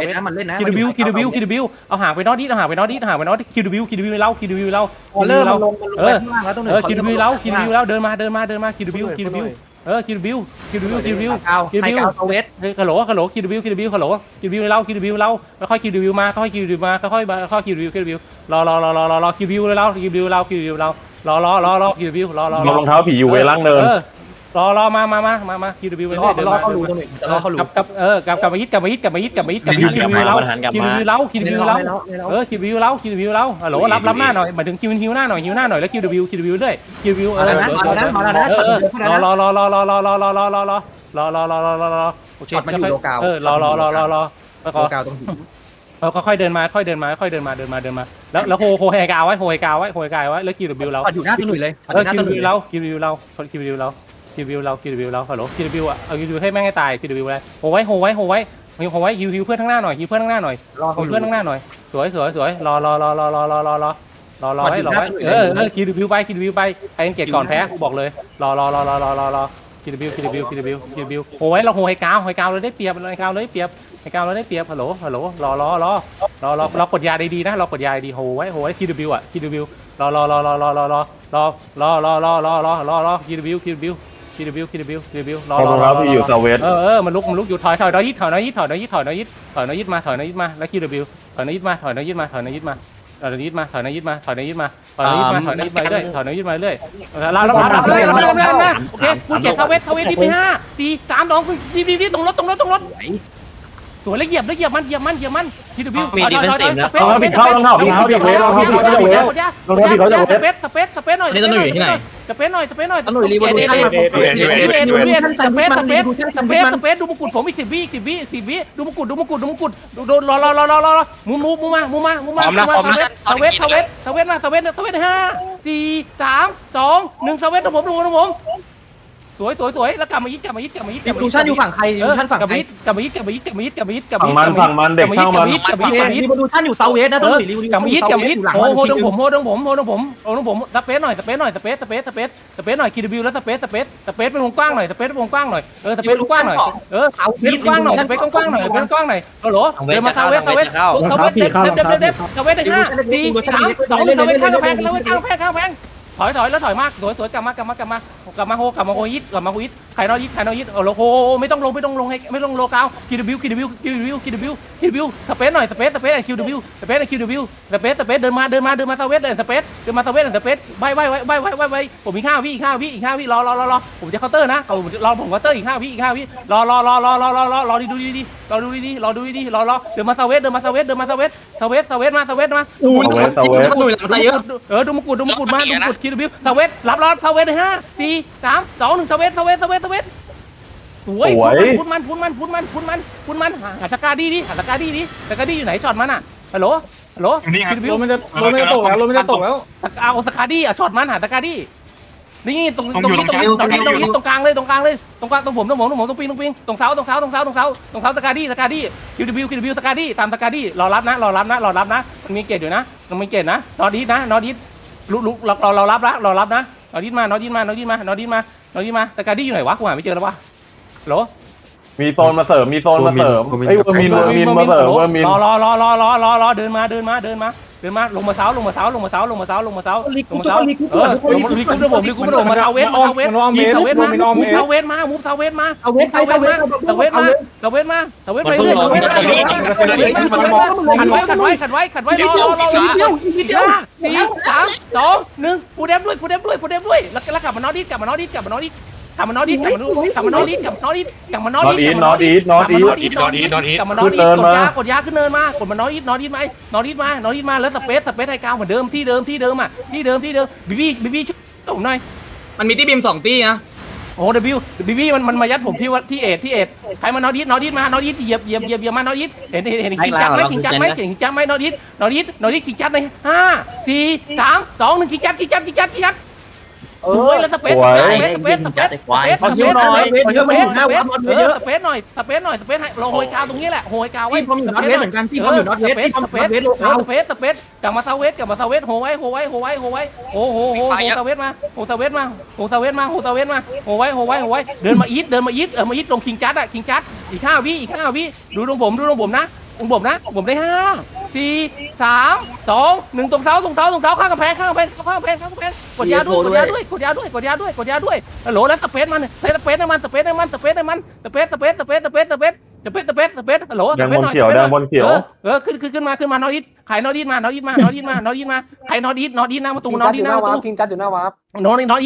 เล่นนะมันเล่นนะคิวบิวคิวบิวคิวบิวเอาห่างไปนอตดิเอาห่างไปนอตดิเอาห่างไปนอตดิคิวบิวคิวบิวเล่าคิวบิวเล่าพอเริ่มมันลงมันลงไปข้างล่างแล้วต้องหนึ่งเออคิวบิวเล่าคิวบิวเล่าเดินมาเดินมาเดินมาคิวบิวคิวบิวเออคิวบิวคิวบิวคิวบิวเอาคิวให้บิวเกาเวทเฮ้ยฮัลโหลฮัลโหลคิวบิวคิวบิวฮัลโหลคิวบิวเล่าคิวบิวเล่าค่อยคิวบิวมาค่อยคิวบิวมาค่อยค่อยคิวบิวคิวบิวรอรอรอรอรอรอคิวบิวเลยเล่าคิวบิวเล่าคิวบิวเล่ารอรอรอรอคิวบิวรอรอรองเท้าผีอยู่เวล่างเนินออ รอรอมามามามามาคิวบิวไปรเรื่ออยเดินรอมาเขารู้ตรงนี้รอเขารู้กับกับเออกลับกลับมาฮิตกลับมาฮิตกลับมาฮิตกลับมาฮิตกลับมาฮิตคิวบิวเล่าคิวบิวเล่าคิวบิวเล่าเออคิวบิวเล่าคิวบิวเล่าฮัลโหลรับรับหน้าหน่อยหมายถึงคิวฮิวหน้าหน่อยฮิวหน้าหน่อยแล้วคิวบิวคิวบิวด้วยคิวบิวเอมาอแล้วนะมาแล้วนะมาแล้วนะช็อตเออเดียวเท่านั้นรอนะรอรอรอรอรอรอรอรอรอรอรอรอรอรอรอรอช็อตมันอยู่โลกาวเออรอรอรอรอรอแล้วโลก็กาวตรงหินเออค่อยเดินมาค่อยเดินมาค่อยเดินมาเดินมาเดินมาแล้วแล้วโฮโฮไฮกาวไว้โฮไฮกาวไว้โฮไฮกาวไว้แล้วคิวบิวเราช็อตอยู่หน้าตัวหนุ่ยเลยเออคิวบิวเราคิวบิวเราคิวบิวเรา คิวบิวเราคิวบิวเราฮัลโหลคิวบิวอะเอาคิวบิวให้แม่งให้ตายคิวบิวไว้โฮไว้โฮไว้โฮไว้โฮไว้ฮิวฮิวเพื่อนข้างหน้าหน่อยฮิวเพื่อนข้างหน้าหน่อยรอเขาอรู้เพื่อนข้างหน้าหน่อยสวยสวยสวยรอรอรอรอรอรอรอรอรอรอไว้รอไว้เออเออคิดวิวไปคิดวิวไปใครเก็บก่อนแพ้กูบอกเลยรอรอรอรอรอรอรอคิดวิวคิดวิวคิดวิวคิดวิวโอ้ยเราโหยกาวโหยกาวเลยได้เปรียบเลยกาวเลยเปรียบไอ้กาวเราได้เปรียบฮัลโหลฮัลโหลรอรอรอรอรอเรากดยาดีๆนะเรากดยาดีโหไว้โหไว้คิดวิวอะคิดวิวรอรอรอรอรอรอรอรอรอรอรอรอรอรอรอคิดวิวคิดวิว คิดวิวคิดวิวคิดวิวรอรรอองรเท้าอผีอยู่เซเวสเออเออมันลุกมันลุกอยู่ถอยถอยน้อยยิดถอยน้อยยิดถอยน้อยยิดถอยน้อยยิดถอยน้อยยิดถอยน้อยยิดมาถอยน้อยยิดมาแล้วคิวดบิวถอยน้อยยิดมาถอยน้อยยิดมาถอยน้อยยิดมาถอยน้อยยิดมาถอยน้อยยิดมาถอยน้อยยิดมาถอยน้อยยิดมาถอยน้อยยิดมาเรื่อยถอยน้อยยิดมาเรื่อยเราเราเราเราเราเราเราโอเคคุณเกียรติทเวททเวทดีไปห้าสี่สามสองดีดีดีตรงรถตรงรถตรงรถสวยแล้วเหยียบแล้วเหยียบมันเหยียบมันเหยียบมันคิวดบิวสเปซสเปซสเปซสเปซสเปซสเปซหน่อยสเปซหน่อย สเปซหน่อยสเปซหน่อยตำรวจรีวอลูชั่นมาเอ็นเอ็นเอ็นเอ็นสเปซสเปซสเปซสเปซดูมงกุฎผมอีกสิบวิสิบวิสิบวิดูมงกุฎดูมงกุฎดูมงกุฎดูโดนรอรอรอรอรอรอมูมูมูมามูมามูมามูมาสเวทสเวทสเวทมาสเวทสเวทห้าสี่สามสองหนึ่งสเวทของผมดูของผม สวยสวยสวยแล้วกลับมายึดกลับมายึดกลับมายึดกรีลับวมาลูยึดชั่นอยู่ฝั่งใครรีวลูชั่นฝั่งกลับใคมารยึดกลับมายึดกลับมายึดกลับมายึดกลับมายึดกลับมาฝั่ยึงดมันฝั่งมันเด็กช่างมันกลับมายึดกลับมายึดรีวลูชั่นอยู่เซาเวสนะตรงนี้รีวลูกลับมายึดกลับมายึดหลังโอ้โหมันตรงผมโอ้ตรงผมโอ้ตรงผมโอ้ตรงผมสเปซหน่อยสเปซหน่อยสเปซสเปซสเปซสเปซหน่อยคิดบิวแล้วสเปซสเปซสเปซเป็นวงกว้างหน่อยสเปซเป็นวงกว้างหน่อยเออสเปซกว้างหน่อยเออเสาสเปซกว้างหน่อยสเปซกว้างหน่อยสเปซกว้างหน่อยโอ้โหเดินมาเซเวสเซเวสเซเวสเด็ดเด็ดเด็ดเด็ดเซเวสได้ห้าสี่สามสองเซเวสข้างกำแพงเซเวสข้างกำแพงข้างกำแพง ถอยถอยแล้วถอยมากสวยสวยกลับมากลับมากลับมา กลับมาโฮกลับมาโฮยิดกลับมาโฮยิดใครนอยิดใครนอยิดโอ้โหไม่ต้องลงไม่ต้องลงให้ไม่ต้องโลกาวคิวบิวคิวบิวคิวบิวคิวบิวคิวบิวสเปซหน่อยสเปซสเปซคิวบิวสเปซคิวบิวสเปซสเปซเดินมาเดินมาเดินมาสเวสเดินสเปซเดินมาสเวสเดินสเปซใบใบใบใบใบใบใบผมอีกห้าวิอีกห้าวิอีกห้าวิรอรอรอรอผมจะเคาน์เตอร์นะผมรอผมเคาน์เตอร์อีกห้าวิอีกห้าวิรอรอรอรอรอรอรอรอดูดีดีรอดูดีรอดูดีรอรอเดินมาสเวสเดินมาสเวสเดินมาสเวสสเวสสเวสมาสเวสมาอู้ยตำรวจหลังเยอะเออดูมงกุฎดูมงกุฎมาดูมงกุฎคิดบิวสเวสรับรอสเวสห้าสี่สามสองหนึ่งสเวสสเวสสเวสสเวสสวย พุนมันพุนมันพุนมันพุนมันพุนมันหาสกาดีดิหาสกาดีดิสกาดีอยู่ไหนช็อตมันอะฮัลโหลฮัลโหลอยู่นี่ครับคิดบิวลมมันจะลมมันจะตกแล้วลมมันจะตกแล้วเอาสกาดี้อะช็อตมันหาสกาดี้นี่ตรงตรงนี้ตรงนี้ตรงนี้ตรงนี้ตรงกลางเลยตรงกลางเลยตรงกลางตรงผมตรงผมตรงผมตรงปิงตรงปิงตรงเสาตรงเสาตรงเสาตรงเสาตรงเสาสกาดี้สกาดี้คิวดิวคิวดิวสกาดี้ตามสกาดี้รอรับนะรอรับนะรอรับนะมันมีเกตอยู่นะมันมีเกตนะนอดีนะนอดีลุลุเราเราเรารับละเรารับนะ นอดีมานอดีมานอดีมานอดีมานอดีมาตะการดี้อยู่ไหนวะกูหาไม่เจอแล้ววะโหล มีโซนมาเสริม มีโซนมาเสริมไอ้เวอร์มินเวอร์มินมาเสริมเวอร์มินรอรอรอรอรอรอรอเดินมาเดินมาเดินมาเดินมาลงมาเสาลงมาเสาลงมาเสาลงมาเสาลงมาเสาลงมาเสาเออลงมาลีกุ๊บด้วยผมลีกุ๊บด้วยผมมาเสาเวทมาเสาเวทมาเสาเวทมามูฟเสาเวทมามูฟเสาเวทมาเอาเวสเอาเวสเสาเวทมาเสาเวทมาเสาเวทไปเรื่อยเสาเวทมาขัดไว้ขัดไว้ขัดไว้ขัดไว้รอรอรอรอเดียวอีกเดียวห้าสี่สามสองหนึ่งฟูเดมด้วยฟูเดมด้วยฟูเดมด้วยแล้วแล้วกลับมานอดิสกลับมานอดิสกลับมานอดิส กลับมานอดิสกลับมานอดิสกลับมานอดิสกลับมานอดิสกลับมานอนอตดิอีสทนอตอีทนอตอีทนอตอีทนอตอีทกลับมานอตอีทขึ้นเนินกดมายากดยาขึ้นเนินมากดมานอตอีทนอตอีทไหมนอตอีทมานอตอีทมาแล้วสเปซสเปซไทกาวเหมือนเดิมที่เดิมที่เดิมอะที่เดิมที่เดิมบีบี้บีบี้ช่วยผมหน่อยมันมีที่บิมสองตีนะโอ้เดบิวบีบี้มันมันมายัดผมที่ว่าที่เอ็ดที่เอ็ดใครมานอตอีทนอตอีทมานอตอีทเหยียบเหยียบเหยียบเหยียบมานอตอีทเห็นเห็นเห็นขิงจัดไหมขิงจัดไหมขิงจัดไหมนอตอีทนอตอีทนอตอีทขิงจัดในห้าสี่สามสองหนึ่งขิงจัดขิงจัดขิงจัดขิงจัด เอสอวยแล้วสเปซสเปซสเปซสเปซสเปซสเปซสเปซสเปซสเปซเออสเปซหน่อยสเปซหน่อยสเปซให้เราโหยกาวตรงนี้แหละ โหยกาวไว้ที่ผมอยู่นอตเวสเหมือนกันที่ผมอยู่นอตเวสที่ผมอยู่นอตเวสโลเอคาอสเปซสเปซกลับมาเซาเวสกลับมาเซาเวสโหไว้โหไว้โหไว้โหไว้โอ้โหโหโหเซาเวสมาโหเซาเวสมาโหเซาเวสมาโหเซาเวสมาโหไว้โหไว้โหไว้เดินมาอีทเดินมาอีทเออมาอีทตรงคิงจัดอะคิงจัดอีกห้าวิอีกห้าวิดูตรงผมดูตรงผมนะผมบ่มนะผมได้ห้า สี่สามสองหนึ่งตรงเสาตรงเสาตรงเสาข้างกำแพงข้างกำแพงข้างกำแพงข้างกำแพงกดยาด้วยกดยาด้วยกดยาด้วยกดยาด้วยกดยาด้วยฮัลโหลแล้วสเปซมันใช้สเปซให้มันสเปซให้มันสเปซให้มันสเปซสเปซสเปซสเปซสเปซสเปซสเปซสเปซฮัลโหลแดงบนเขียวแดงบนเขียวเออเออขึ้นขึ้นขึ้นมาขึ้นมานอดิสใครนอดิสมานอดิสมานอดิสมานอดิสมาใครนอดิสนอดิสหน้าประตูนอดิสหน้าประตูกินจัดอยู่หน้าวาร์ปนอดิสนอดิส